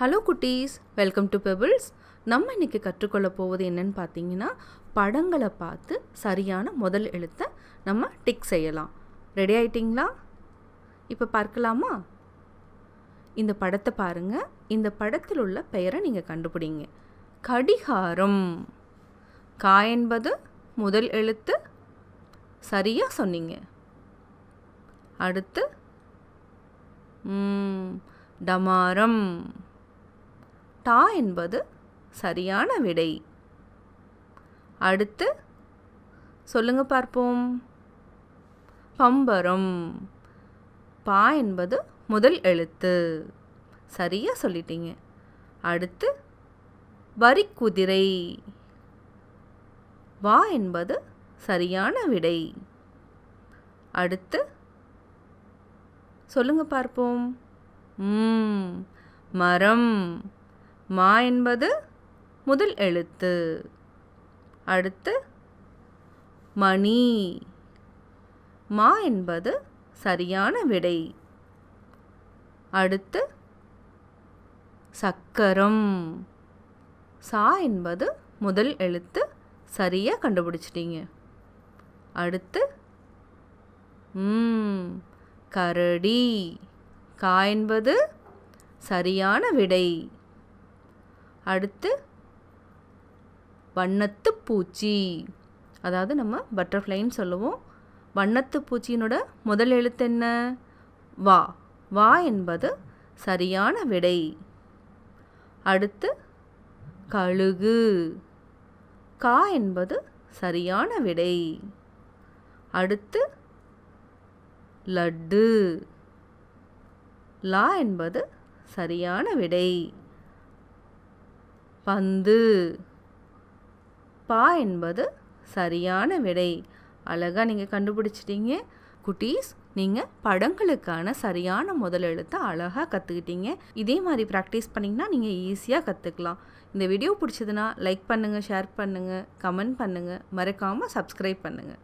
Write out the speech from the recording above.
Hello குட்டீஸ் welcome to pebbles. நம்ம இன்றைக்கி கற்றுக்கொள்ள போவது என்னன்னு பார்த்தீங்கன்னா படங்களை பார்த்து சரியான முதல் எழுத்தை நம்ம டிக் செய்யலாம். ரெடி ஆயிட்டிங்களா? இப்போ பார்க்கலாமா? இந்த படத்தை பாருங்க. இந்த படத்தில் உள்ள பெயரை நீங்கள் கண்டுபிடிங்க. கடிகாரம். கா என்பது முதல் எழுத்து. சரியாக சொன்னீங்க. அடுத்து டமாரம். டா என்பது சரியான விடை. அடுத்து சொல்லுங்க பார்ப்போம். பம்பரம். பா என்பது முதல் எழுத்து. சரியாக சொல்லிட்டீங்க. அடுத்து வரிக்குதிரை. வா என்பது சரியான விடை. அடுத்து சொல்லுங்க பார்ப்போம். ம் மரம். மா என்பது முதல் எழுத்து. அடுத்து மணி. மா என்பது சரியான விடை. அடுத்து சக்கரம். சா என்பது முதல் எழுத்து சரியாக கண்டுபிடிச்சிட்டீங்க. அடுத்து ம் கரடி. கா என்பது சரியான விடை. அடுத்து வண்ணத்து பூச்சி. அதாவது நம்ம பட்டர்ஃப்ளைன்னு சொல்லுவோம். வண்ணத்து பூச்சியினோட முதல் எழுத்து என்ன? வா. வா என்பது சரியான விடை. அடுத்து கழுகு. கா என்பது சரியான விடை. அடுத்து லட்டு. லா என்பது சரியான விடை. பந்து. பா என்பது சரியான விடை. அழகாக நீங்கள் கண்டுபிடிச்சிட்டீங்க. குட்டீஸ் நீங்கள் படங்களுக்கான சரியான முதல் எழுத்தை அழகாக கற்றுக்கிட்டீங்க இதே மாதிரி ப்ராக்டிஸ் பண்ணிங்கன்னா நீங்கள் ஈஸியாக கற்றுக்கலாம் இந்த வீடியோ பிடிச்சதுன்னா லைக் பண்ணுங்கள் ஷேர் பண்ணுங்கள் கமெண்ட் பண்ணுங்கள் மறக்காமல் சப்ஸ்கிரைப் பண்ணுங்கள்